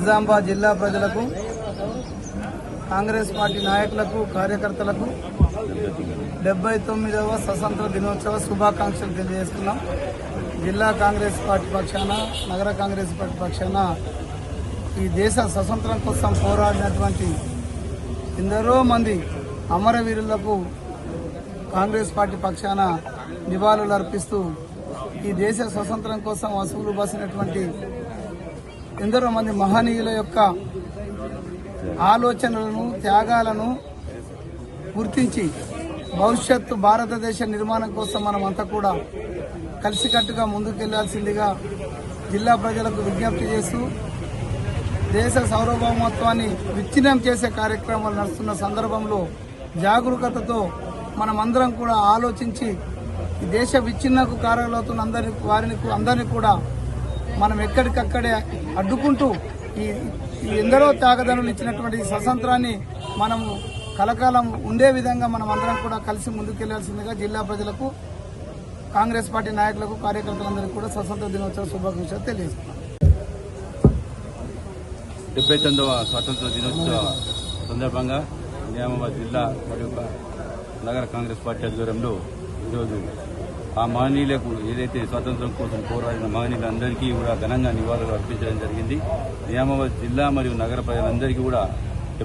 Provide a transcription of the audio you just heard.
నిజామాబాద్ జిల్లా ప్రజలకు కాంగ్రెస్ పార్టీ నాయకులకు కార్యకర్తలకు డెబ్బై తొమ్మిదవ స్వతంత్ర దినోత్సవ శుభాకాంక్షలు తెలియజేస్తున్నాం. జిల్లా కాంగ్రెస్ పార్టీ పక్షాన నగర కాంగ్రెస్ పార్టీ పక్షాన ఈ దేశ స్వతంత్రం కోసం పోరాడినటువంటి ఎందరో మంది అమరవీరులకు కాంగ్రెస్ పార్టీ పక్షాన నివాళులు అర్పిస్తూ ఈ దేశ స్వతంత్రం కోసం వసూలు బసినటువంటి ఎందరో మంది మహనీయుల యొక్క ఆలోచనలను త్యాగాలను గుర్తించి భవిష్యత్తు భారతదేశ నిర్మాణం కోసం మనం అంతా కూడా కలిసికట్టుగా ముందుకెళ్ళాల్సిందిగా జిల్లా ప్రజలకు విజ్ఞప్తి చేస్తూ దేశ సార్వభౌమత్వాన్ని విచ్ఛిన్నం చేసే కార్యక్రమాలు నడుస్తున్న సందర్భంలో జాగరూకతతో మనమందరం కూడా ఆలోచించి దేశ విచ్ఛిన్నకు కారణాలవుతున్న అందరి వారిని అందరినీ కూడా మనం ఎక్కడికక్కడే అడ్డుకుంటూ ఈ ఎందరో త్యాగదనులు ఇచ్చినటువంటి స్వతంత్రాన్ని మనం కలకాలం ఉండే విధంగా మనం అందరం కూడా కలిసి ముందుకెళ్ళాల్సిందిగా జిల్లా ప్రజలకు కాంగ్రెస్ పార్టీ నాయకులకు కార్యకర్తలందరికీ కూడా స్వతంత్ర దినోత్సవ శుభాకాంక్షలు తెలియజేస్తున్నాం. డెబ్బై తొమ్మిదవ స్వాతంత్ర దినోత్సవ సందర్భంగా నిజామాబాద్ జిల్లా మరియు నగర కాంగ్రెస్ పార్టీ ఆధ్వర్యంలో ఈరోజు ఆ మహనీయులకు ఏదైతే స్వాతంత్రం కోసం పోరాడిన మహనీయులందరికీ కూడా ఘనంగా నివాళులు అర్పించడం జరిగింది. నియామాబాద్ జిల్లా మరియు నగర ప్రజలందరికీ కూడా